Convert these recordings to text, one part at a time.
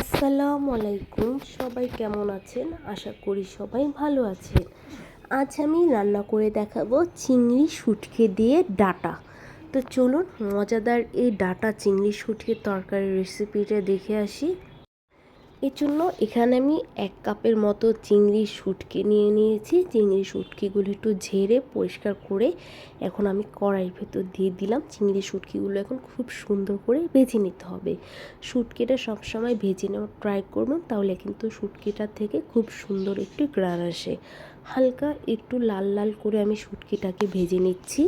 আসসালামু আলাইকুম। সবাই কেমন আছেন? আশা করি সবাই ভালো আছেন। আজ আমি রান্না করে দেখাবো চিংড়ি শুটকে দিয়ে ডাটা। তো চলুন, মজাদার এই ডাটা চিংড়ি সুটকে তরকারির রেসিপিটা দেখে আসি। এর জন্য এখানে আমি এক কাপের মতো চিংড়ি শুটকি নিয়ে নিয়েছি। চিংড়ি শুটকিগুলো একটু ঝেড়ে পরিষ্কার করে এখন আমি কড়াইয়ের ভেতর দিয়ে দিলাম। চিংড়ি শুটকিগুলো এখন খুব সুন্দর করে ভেজে নিতে হবে। শুটকিটা সবসময় ভেজে নেওয়ার ট্রাই করবেন, তাহলে কিন্তু শুটকিটার থেকে খুব সুন্দর একটু গ্রান আসে। হালকা একটু লাল লাল করে আমি শুটকিটাকে ভেজে নিচ্ছি।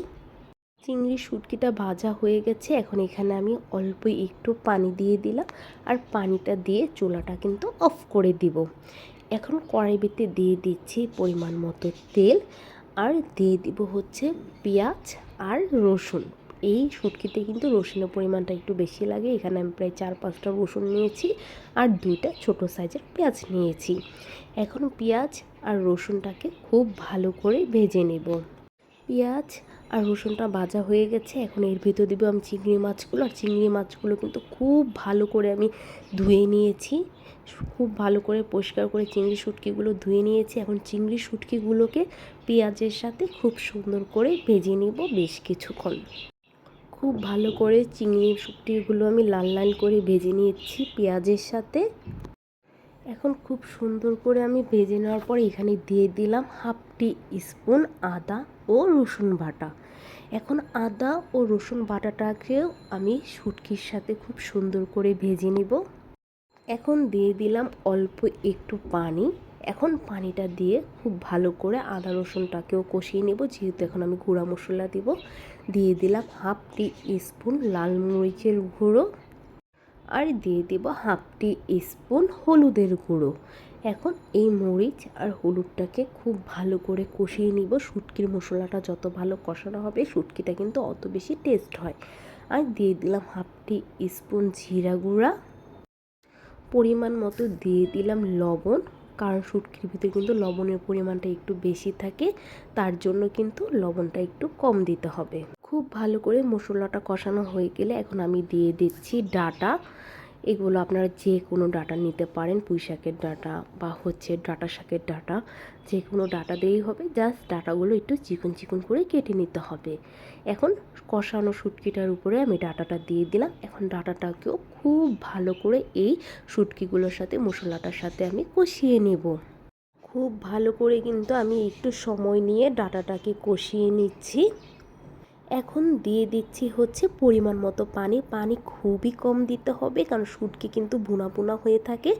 চিংড়ি শুটকিটা ভাজা হয়ে গেছে। এখন এখানে আমি অল্প একটু পানি দিয়ে দিলাম আর পানিটা দিয়ে চুলাটা কিন্তু অফ করে দিব। এখন কড়াইবিতে দিয়ে দিচ্ছি পরিমাণ মতো তেল আর দিয়ে দিব হচ্ছে পেঁয়াজ আর রসুন। এই শুটকিতে কিন্তু রসুনের পরিমাণটা একটু বেশি লাগে। এখানে আমি প্রায় চার পাঁচটা রসুন নিয়েছি আর দুইটা ছোট সাইজের পেঁয়াজ নিয়েছি। এখন পেঁয়াজ আর রসুনটাকে খুব ভালো করে ভেজে নেব। পেঁয়াজ আর রসুনটা ভাজা হয়ে গেছে। এখন এর ভিতর দেবো আমি চিংড়ি মাছগুলো। আর চিংড়ি মাছগুলো কিন্তু খুব ভালো করে আমি ধুয়ে নিয়েছি। খুব ভালো করে পরিষ্কার করে চিংড়ি শুটকিগুলো ধুয়ে নিয়েছি। এখন চিংড়ি শুটকিগুলোকে পেঁয়াজের সাথে খুব সুন্দর করে ভেজে নিব বেশ কিছুক্ষণ। খুব ভালো করে চিংড়ি শুটকিগুলো আমি লাল লাল করে ভেজে নিয়েছি পেঁয়াজের সাথে। এখন খুব সুন্দর করে আমি ভেজে নেওয়ার পর এখানে দিয়ে দিলাম হাফ টি স্পুন আদা ও রসুন বাটা। এখন আদা ও রসুন বাটাটাকেও আমি শুটকির সাথে খুব সুন্দর করে ভেজে নিব। এখন দিয়ে দিলাম অল্প একটু পানি। এখন পানিটা দিয়ে খুব ভালো করে আদা রসুনটাকেও কষিয়ে নেব, যেহেতু এখন আমি গুঁড়া মশলা দিব। দিয়ে দিলাম হাফ টি স্পুন লাল মরিচের গুঁড়ো। আর দিয়ে দেব হাফ টি স্পুন হলুদের গুঁড়ো। এখন এই মরিচ আর হলুদটাকে খুব ভালো করে কষিয়ে নিব। শুটকির মশলাটা যত ভালো কষানো হবে, শুটকিটা কিন্তু অত বেশি টেস্ট হয়। আর দিয়ে দিলাম হাফ টি স্পুন জিরা গুঁড়া। পরিমাণ মতো দিয়ে দিলাম লবণ, কারণ শুটকির ভিতরে কিন্তু লবণের পরিমাণটা একটু বেশি থাকে, তার জন্য কিন্তু লবণটা একটু কম দিতে হবে। খুব ভালো করে মশলাটা কষানো হয়ে গেলে এখন আমি দিয়ে দিচ্ছি ডাটা। এগুলো আপনারা যে কোনো ডাটা নিতে পারেন, পুঁই শাকের ডাটা বা হচ্ছে ডাটা শাকের ডাটা, যে কোনো ডাটা দিয়েই হবে। জাস্ট ডাটাগুলো একটু চিকন চিকন করে কেটে নিতে হবে। এখন কষানো শুটকিটার উপরে আমি ডাটাটা দিয়ে দিলাম। এখন ডাটাটাকেও খুব ভালো করে এই শুটকিগুলোর সাথে, মশলাটার সাথে আমি কষিয়ে নেব। খুব ভালো করে কিন্তু আমি একটু সময় নিয়ে ডাটাটাকে কষিয়ে নিচ্ছি। এখন দিয়ে দিচ্ছি হচ্ছে পরিমাণ মতো পানি। পানি খুবই কম দিতে হবে কারণ শুটকি কিন্তু বুনা বুনা হয়ে থাকে।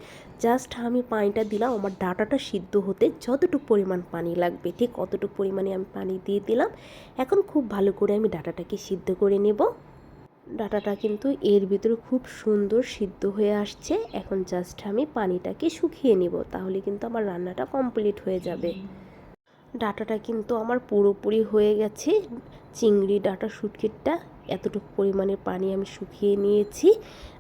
জাস্ট আমি পানিটা দিলাম, আমার ডাটাটা সিদ্ধ হতে যতটুকু পরিমাণ পানি লাগবে, ঠিক অতটুকু পরিমাণে আমি পানি দিয়ে দিলাম। এখন খুব ভালো করে আমি ডাটাটাকে সিদ্ধ করে নেব। ডাটাটা কিন্তু এর ভিতরে খুব সুন্দর সিদ্ধ হয়ে আসছে। এখন জাস্ট আমি পানিটাকে শুকিয়ে নেব, তাহলে কিন্তু আমার রান্নাটা কমপ্লিট হয়ে যাবে। ডাটাটা কিন্তু আমার পুরোপুরি হয়ে গেছে। চিংড়ি ডাটা শুটকিটা এতটুকু পরিমাণে পানি আমি শুকিয়ে নিয়েছি।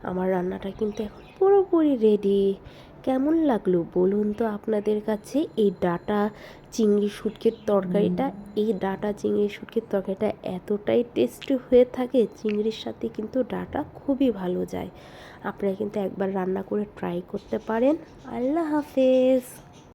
আমার রান্নাটা কিন্তু এখন পুরোপুরি রেডি কেমন লাগল বলুন তো আপনাদের কাছে? এই ডাটা চিংড়ি শুটকির তরকারিটা এই ডাটা চিংড়ি শুটকির তরকারিটা এতটাই টেস্টি হয়ে থাকে চিংড়ির সাথে কিন্তু ডাটা খুবই ভালো যায়। আপনারা কিন্তু একবার রান্না করে ট্রাই করতে পারেন। আল্লাহ হাফেজ।